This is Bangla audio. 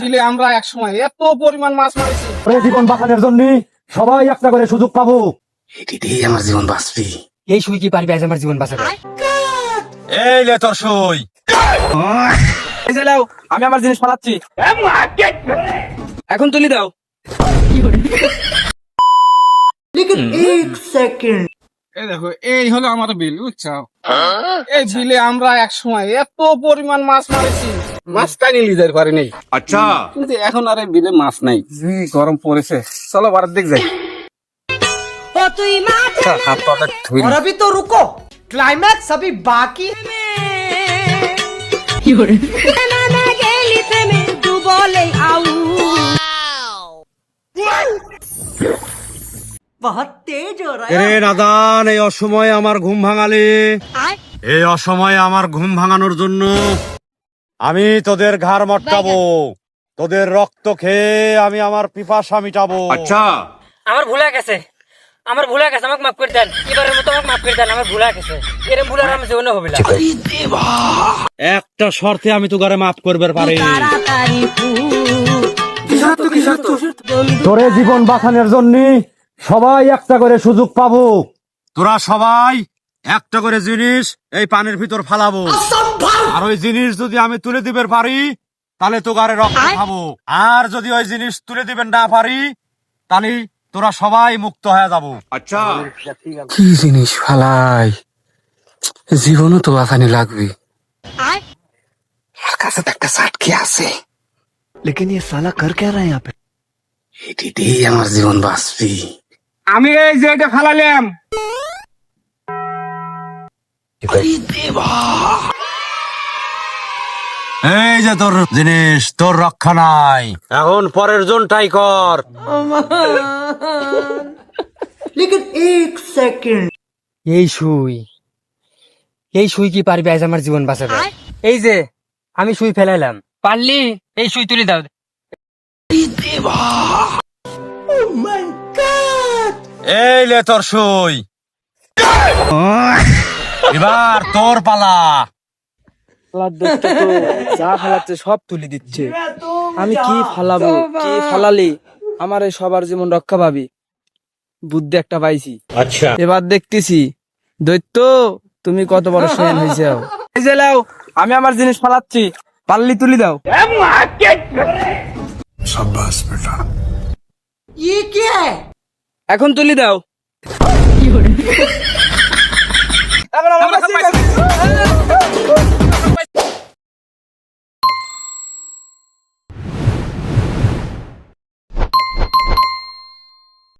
বিলে আমরা এক সময় এত পরিমাণ মাছ মারিছি। জীবন বাঁচানোর জন্য সবাই একটা করে সুযোগ পাবো। এটিতেই আমার জীবন বাঁচবি। এই সুই কি পারবে আজ আমার জীবন বাঁচাতে? এই লে তোর সই। এই যে লাও, আমি আমার জিনিস পালাচ্ছি। এখন তুলি দাও। এই দেখো এই হলো আমার বিল বুঝছ? এই বিলে আমরা এক সময় এত পরিমাণ মাছ মারিছি। মাছ টাইনি লিজার করে নেই আচ্ছা কিন্তু এখন আর এই বিলে মাছ নাই জি, গরম পড়েছে চলো বারার দিক যাই ও তুই মাথা হাত পাতা ধুই और अभी तो रुको क्लाइमैक्स अभी बाकी है। না গেলি প্রেমে ডুবলে আউ बहुत तेज हो रहा है রে নাদান এই অসময়ে আমার ঘুম ভাঙালি এই অসময়ে আমার ঘুম ভাঙানোর জন্য আমি তোদের ঘাড় মটকাবো। তোদের রক্ত খেয়ে আমি আমার পিপাসা মিটাবো। আচ্ছা। আমার ভুলে গেছে। আমার ভুলে গেছে আমাকে মাফ করে দেন। এবারের মতো আমাকে মাফ করে দেন আমার ভুলে গেছে। এরকম ভুল আর আমি জীবনে হবে না। একটা শর্তে আমি তোগারে মাফ করবার পারি তোরে জীবন বাঁচানোর জন্য সবাই একটা করে সুযোগ পাবো। তোরা সবাই একটা করে জিনিস এই পানির ভিতর ফালাবো। আর ওই জিনিস যদি আমি তুলে পারি তাহলে রক্ত খাব। আর যদি ওই জিনিস তুলে দিবেন না পারি তাহলে তোরা সবাই মুক্ত হয়ে যাব। আচ্ছা। কি জিনিস ফালাই? জীবনও তো আসানি লাগবে। আছে। লেকিন আমার জীবন বাঁচবি। আমি এই যে এটা ফালালাম এই যে তোর জিনিস তোর রক্ষা নাই। এখন পরের জন টাই কর এক সেকেন্ড এই সুই। এই সুই কি পারবি আজ আমার জীবন বাঁচাবে? এই যে আমি শুই ফেলাইলাম। পারলি? এই শুই তুলে দাও। এই লে তোর শুই এবার তোর পালা। যা ফালাচ্ছে সব তুলে দিচ্ছে। আমি কি ফালাবো? কি ফালালি? আমার এই সবার জীবন রক্ষা পাবি। বুদ্ধি একটা পাইছি। আচ্ছা। এবার দেখতেছি দৈত্য তুমি কত বড় সেন হয়েছে লাও আমি আমার জিনিস ফালাচ্ছি পাল্লি তুলি দাও। এখন তুলি দাও। কি